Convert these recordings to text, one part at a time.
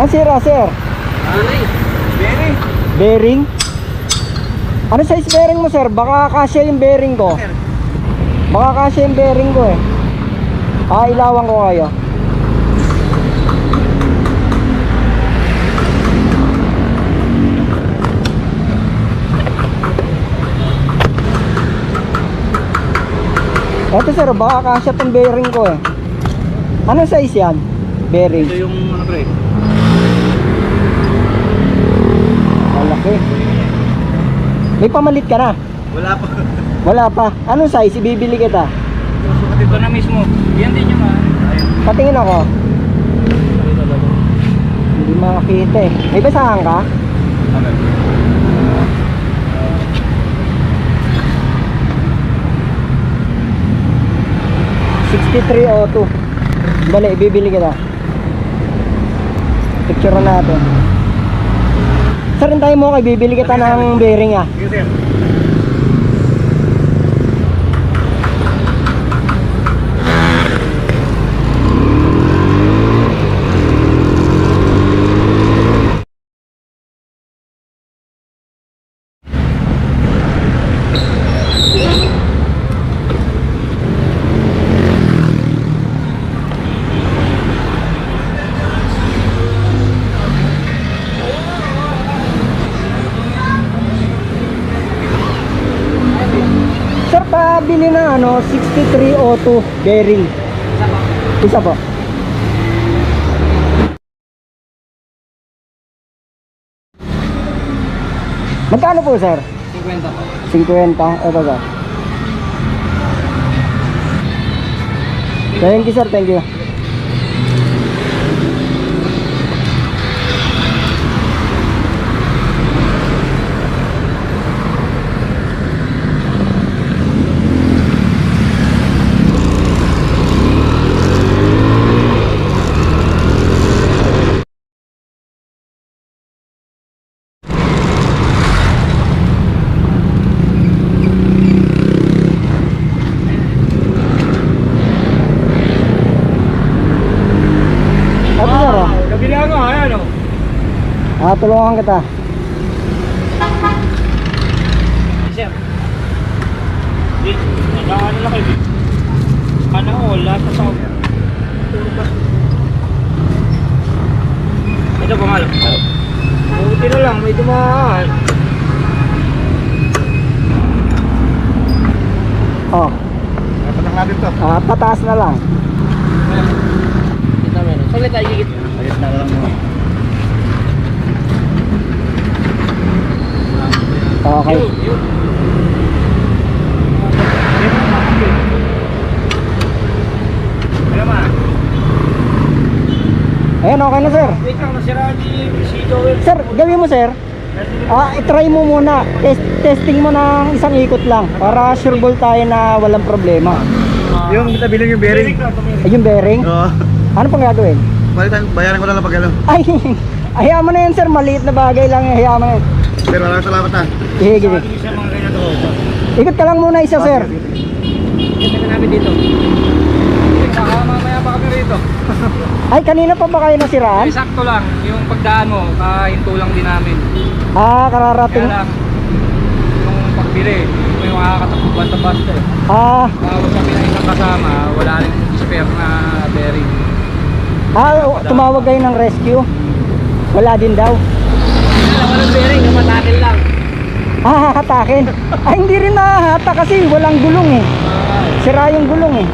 Ang sira, sir? Bearing. Bearing. Bearing? Ano size bearing mo, sir? Baka kasya yung bearing ko. Baka kasya yung bearing ko eh. Ah, ilawan ko kayo. Eto sir, baka kasya tong bearing ko eh. Ano size yan? Bearing. Ito yung ano pre. Malaki. May pamalit ka na? Wala pa. Wala pa. Anong size? Ibibili kita. Sukat ito na mismo. Yan din yung ano. Ayun. Patingin ako. Hindi makakita eh. May basahan ka? Okay. o 6302. Bali, ibibili kita. Picture na natin. Sir, hintayin mo kay bibili kita ng bearing ah. Sige sir. Sir, pabili ng ano, 6302 bearing. Isa po. Magkano po, sir? 50 po. 50. Ito ba? Thank you, sir. Thank you. Ito, sir. oh. Nabili ako, ayan o. Ah, tulungan kita. Sir. Di, nag-ano lang kayo. Ano ko, lahat sa tao. Ito po malo. Buti na lang, may dumaan. Oh, Napatak natin to. ah, pataas na lang. Ito meron. Saglit tayo, higit. Saglit na lang mo. Okay. Ayan, okay na, sir. Wait lang, nasira ni si Joel. Sir, gawin mo, sir. Ah, itry mo muna. Test, testing mo ng isang ikot lang para sure ball tayo na walang problema. Yung nabili yung bearing. Ay, yung bearing. Oo. Ano pang gagawin? Balitan, bayaran ko na lang pag. Ay, hayaan mo na yan, sir. Maliit na bagay lang. yan. Hayaan mo na yan. Pero maraming salamat ha. Sige, sige. Mga ganyan to. Ikot ka lang muna isa, sir. Ganda ka namin dito. Saka mamaya pa kami rito. Ay, kanina pa ba kayo nasiraan? Ay, sakto lang. Yung pagdaan mo, kahinto lang din namin. Ah, Kaya kararating. lang, yung pagbili, may makakatakbo basta-basta eh. Ah, Tawag kami ng isang kasama, wala rin spare na bearing. ah, tumawag kayo ng rescue. Wala din daw. Wala, walang bearing. Ah, hatakin. Ay, hindi rin nahahata kasi walang gulong eh. Sira yung gulong eh.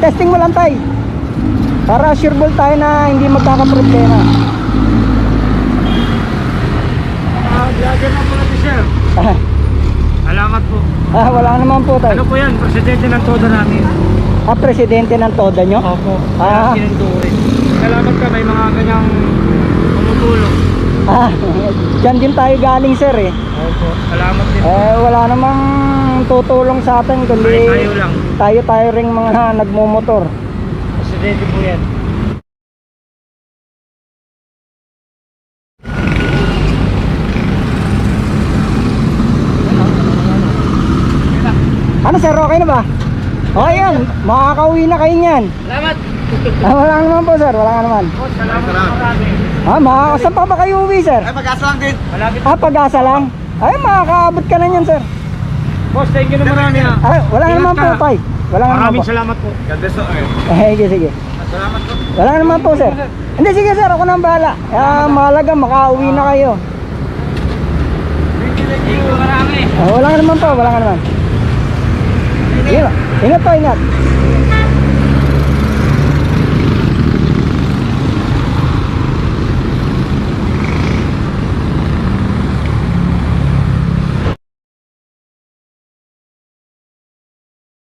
Testing mo lang tayo. Para sure ball tayo na hindi magkakaproblema. Ah, vlogger na pala si Sir. Alamat po. ah, wala naman po tayo. Ano po yan? Presidente ng Toda namin. Ah, presidente ng Toda nyo? Opo. Ah. Salamat ka, may mga ganyang tumutulong. Ah, dyan din tayo galing sir eh. Opo. Salamat din. Eh, wala namang tutulong sa atin kundi Ay, tayo lang. tayo tayo ring mga nagmumotor. Presidente po yan. Ano sir, okay na ba? O yan, makakauwi na kayo niyan. Salamat. Ah, wala naman po sir, wala naman. Boss, salamat Salamat. Marami. Ah, mga, saan pa ba kayo uwi sir? Ay, mag-asa lang din. Malapit. Ah, pag-asa lang? Ay, makakaabot ka na yan sir. Boss, thank you na marami ha. Ay, wala Ingat naman po ka. tay. Wala naman Maraming po. salamat po. God bless you. eh. Sige, sige. Salamat po. Wala naman po sir. Hindi, sige sir, ako nang bahala. Ah, mahalaga, makauwi na kayo. Thank you marami. Ah, wala naman po, wala naman. Ingat, ingat po, ingat.